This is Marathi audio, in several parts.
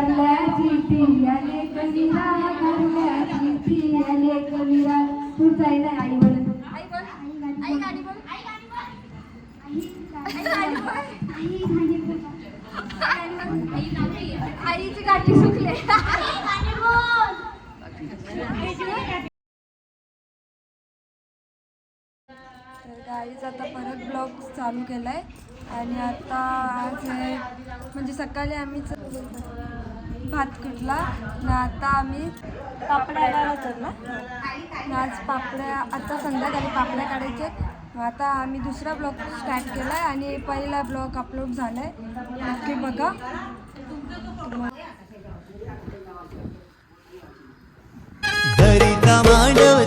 कारल्याची पियाले कविरा कारल्याची पियाले कविरा पुढचा आहे ना आई म्हणून आई बोल आई बोल आई बोल आई आईची गाठी सुकले तर आता परत ब्लॉग चालू केलाय. आणि आता आज म्हणजे सकाळी आम्ही भात कुटला ना आता आम्ही पापड्या होतात ना? आज पापड्या आता संध्याकाळी पापड्या काढायचे मग आता आम्ही दुसरा ब्लॉग स्टार्ट केला आहे आणि पहिला ब्लॉग अपलोड झाला आहे नक्की बघा. धरिता मांडव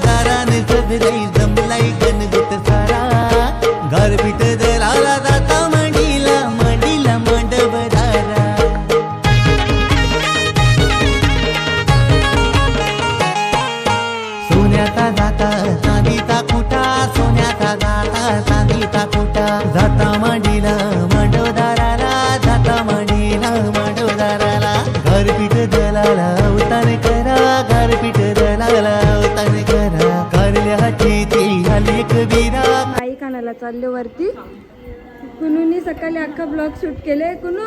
कानाला चालले वरती कुनूनी सकाळी अख्खा ब्लॉग शूट केले. कुनू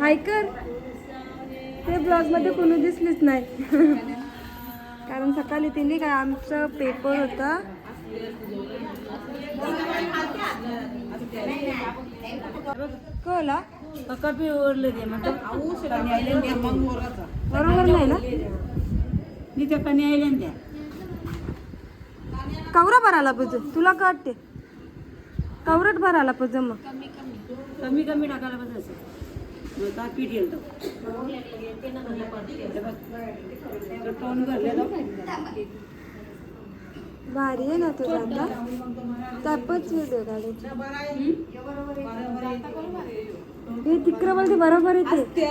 हाय कर ते ब्लॉगमध्ये कुणू दिसलीच नाही. कारण सकाळी तिने काय आमचा पेपर होता. कळला? बरोबर नाही ना? कवरा भरायला पाहिजे. तुला काय वाटते कवरट भरायला पाहिजे मग कमी कमी. टाकायला पाहिजे असं पीठ येईल भारी आहे ना तुझा आता त्यापच व्हिडिओ काढायची हे तिकडं बोलते बरोबर येते.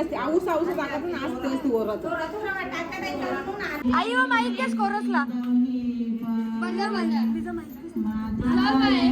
आई व माईक केस कोरसला. तिचं माईक नाही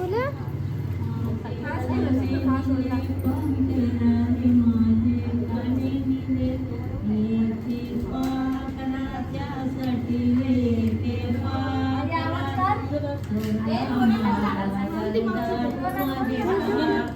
होऊ काशी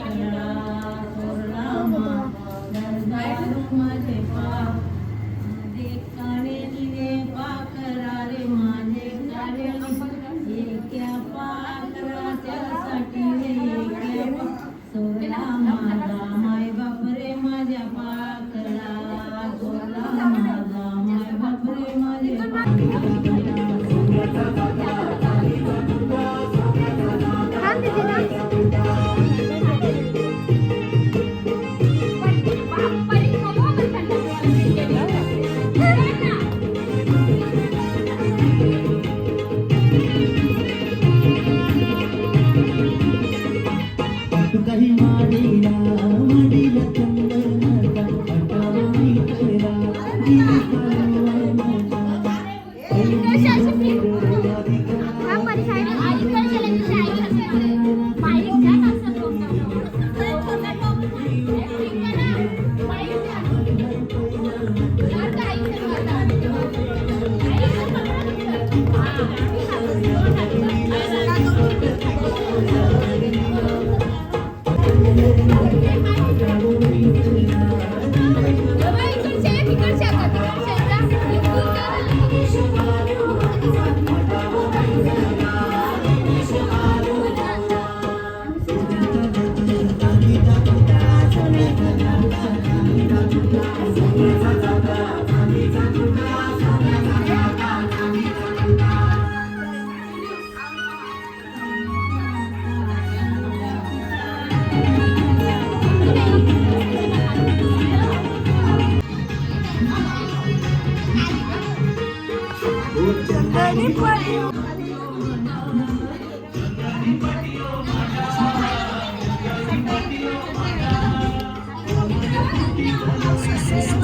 não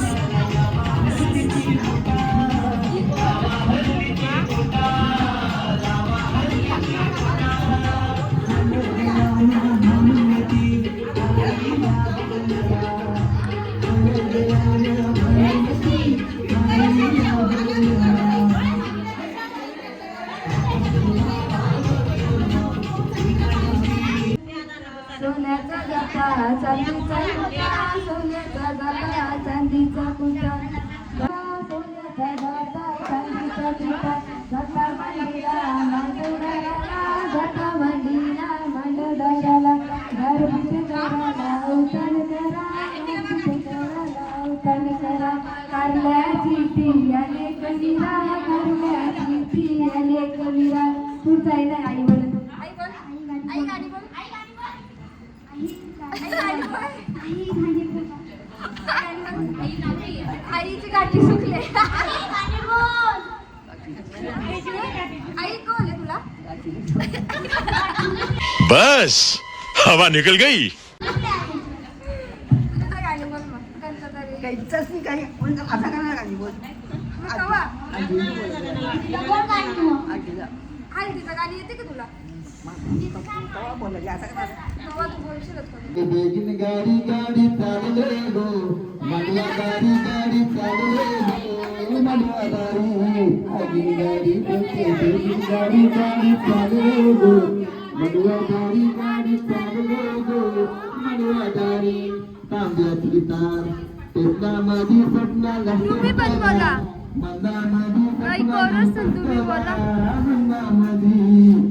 Kung सुटली. आई कोण आहे तुला बस हवा निकल गई. काहीच नाही काही पण आता बोल हळदीचं गाणी येते की तुला? बेगिन गाडी गाडी चालले हो मनवा गाडी गाडी चालले हो मनवा गाडी आगीन गाडी बेगिन गाडी गाडी चालले हो मनवा गाडी गाडी चालले हो मनवा गाडी तांब्याची तार टेपणामध्ये स्वप्नाला तुम्ही पण बोला. बोला. तार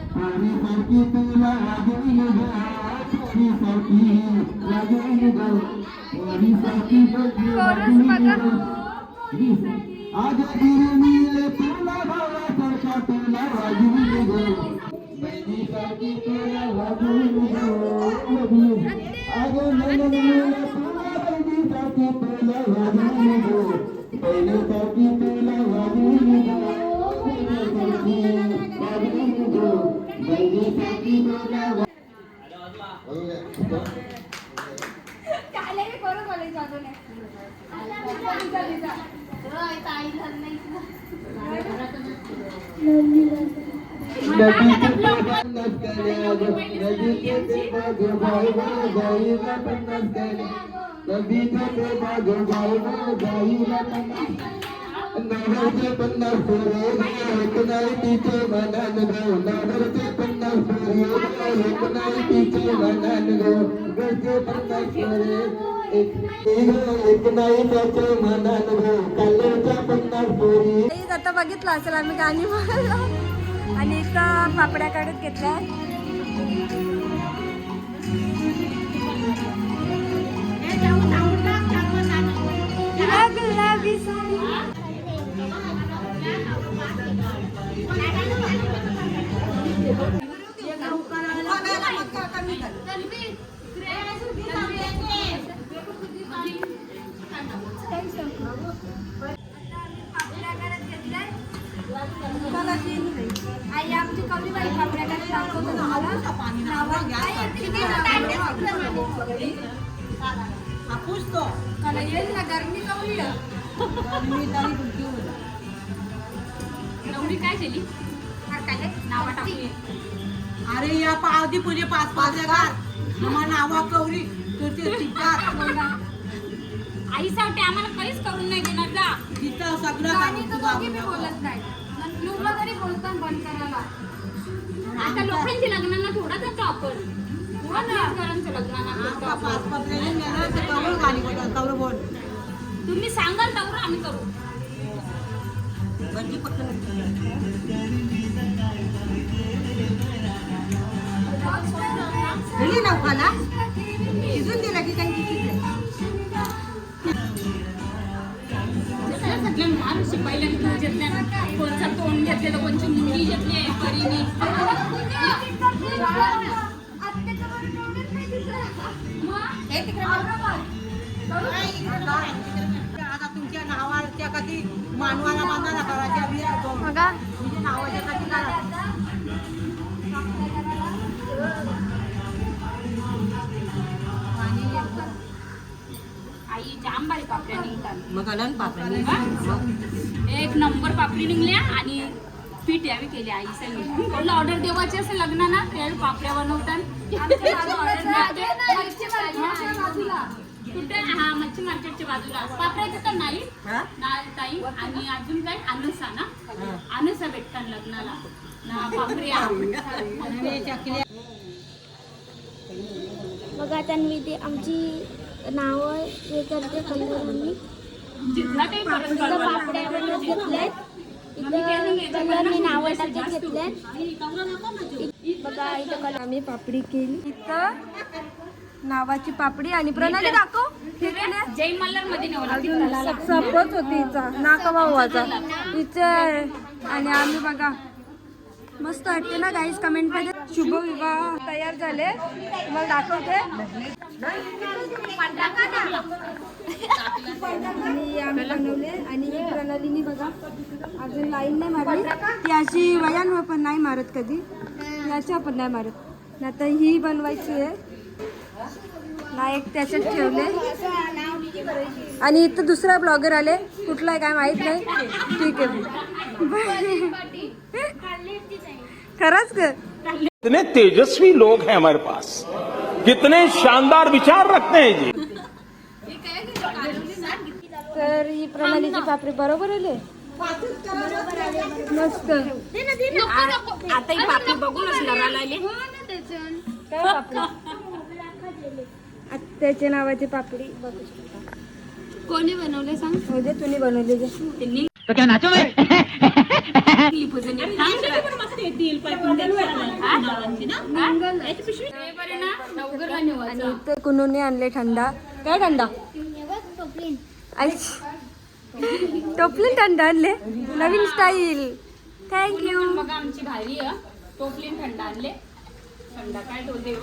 माझी सारखी तुला वाजवीन ग. सारखी तुला वाजवीन ग. लेकी सारखी सारखी आज मिला तुला वाजवीन ग. पाणी सारखी तुला वाजवीन ग. सारखी सारखी आज गिरमिले तुला गो बहिणीसारखी तुला वाजवीन गो. आज नंदनमुला तुला वाजवीन गो. बहिणीसारखी तुला वाजवीन गो. बहिणीसारखी ते बाजू बाळगा, जाईला पन्नास कड्या. पन्नास. नागरचे तिचे मनन गो नागरचे पन्नास पोरे एक नाही तिचे मनन गो गरजे पन्नास एक नाही त्याचे कालच्या पन्नास पोरी आता बघितलं असेल आम्ही गाणी बोललो आणि इथं पापड्या काढत घेतल्या हापूस तो मला येईल ना गरमी कवली मी तरी तुमची होईल. नवरी काय केली? नावा टाकली अरे या पावती पुढे पाच पाच हजार आम्हा नावा कवरी. तुझे तिच्यात आईसाठी आम्हाला काहीच करून नाही देणार जा. तिथं सगळं आणि दोघी. बोलत नाही. लुगला तरी बोलतात बंद करायला. आता लोकांच्या लग्नांना थोडा जातो आपण. तुम्ही सांगाल तेवढं आम्ही करू. पटकन गेली नौकाला शिजून दिला की काही महाराष्ट्र पहिल्यांदा घेतल्या कोणचा तोंड घेतले तर कोणची मुंडी घेतली परीने. आता तुमच्या नावाच्या कधी मानवाला बांधायला करायच्या बिया तो बघा. तुझ्या नावाच्या कधी करा आई जाम बारी पापड्या निघतात मग एक नंबर पापडी निघल्या आणि पीठ यावी केली आई सांगी कोणाला ऑर्डर देवायची असेल लग्नाला त्यावेळी पापड्या बनवतात. बाजूला कुठे? हा मच्छी मार्केटच्या बाजूला पापड्याचं तर नाही. ताई. आणि अजून काय? अनसा ना. अनसा भेटतात लग्नाला. ना पापड्या. बघा त्यांनी ते आमची नावं हे करते जिथला काही इथं पडला. पापड्या बनवत घेतल्यात इथं कलरनी नावं टाकत घेतल्यात बघा इथं कलर आम्ही पापडी केली. इथं? नावाची पापडी आणि प्रणाली दाखव. ठीक आहे ना? जय मल्हारमध्ये होती हिचा नाका भावाचा हिचे आणि आम्ही बघा. मस्त वाटते ना गाईज कमेंटमध्ये शुभ विवाह तयार झाले. तुम्हाला दाखवते. आणि आम्ही बनवले आणि ही प्रणालीने बघा अजून लाईन नाही मारली. ती अशी वयान पण नाही मारत कधी. याच्या पण नाही मारत. आता ही बनवायची आहे. नायक त्याच्यात ठेवले. आणि इथं दुसरा ब्लॉगर आले. कुठला आहे काय माहीत नाही. ठीक आहे. खरंच ग. कितने तेजस्वी लोग हैं हमारे पास। कितने शानदार विचार रखते हैं जी। तर ही प्रणालीची पापडी बरोबर आले मस्त. आता ही पापडी बघूनच लढायला आले काय पापडी आत्याच्या नावाची पापडी बघू शकता. कोणी बनवले सांग? हो दे तुम्ही बनवली आणले थंडा काय थंडा आईश. टोपली थंड आणले. नवीन स्टाईल थँक्यू बघा आमची भारी टोपलीन थंड आणले. थंड काय टोपली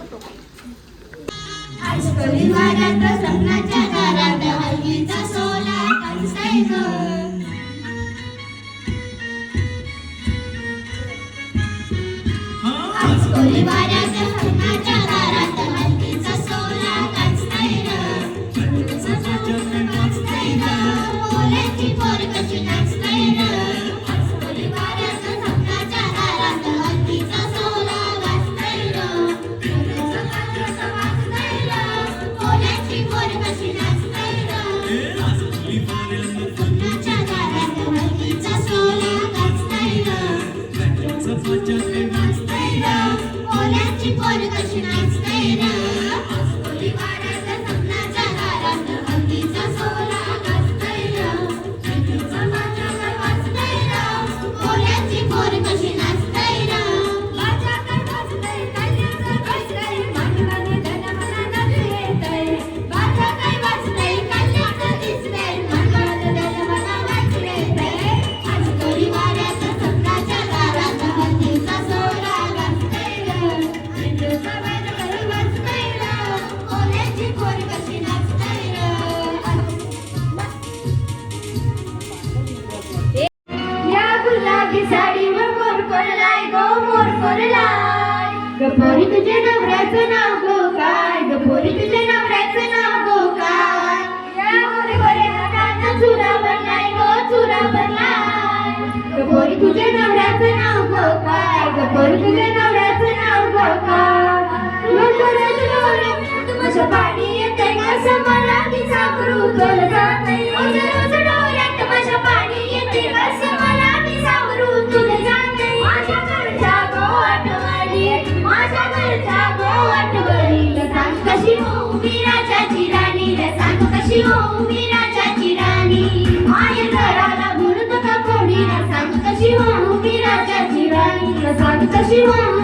पाणी येते का समाला कशी होऊ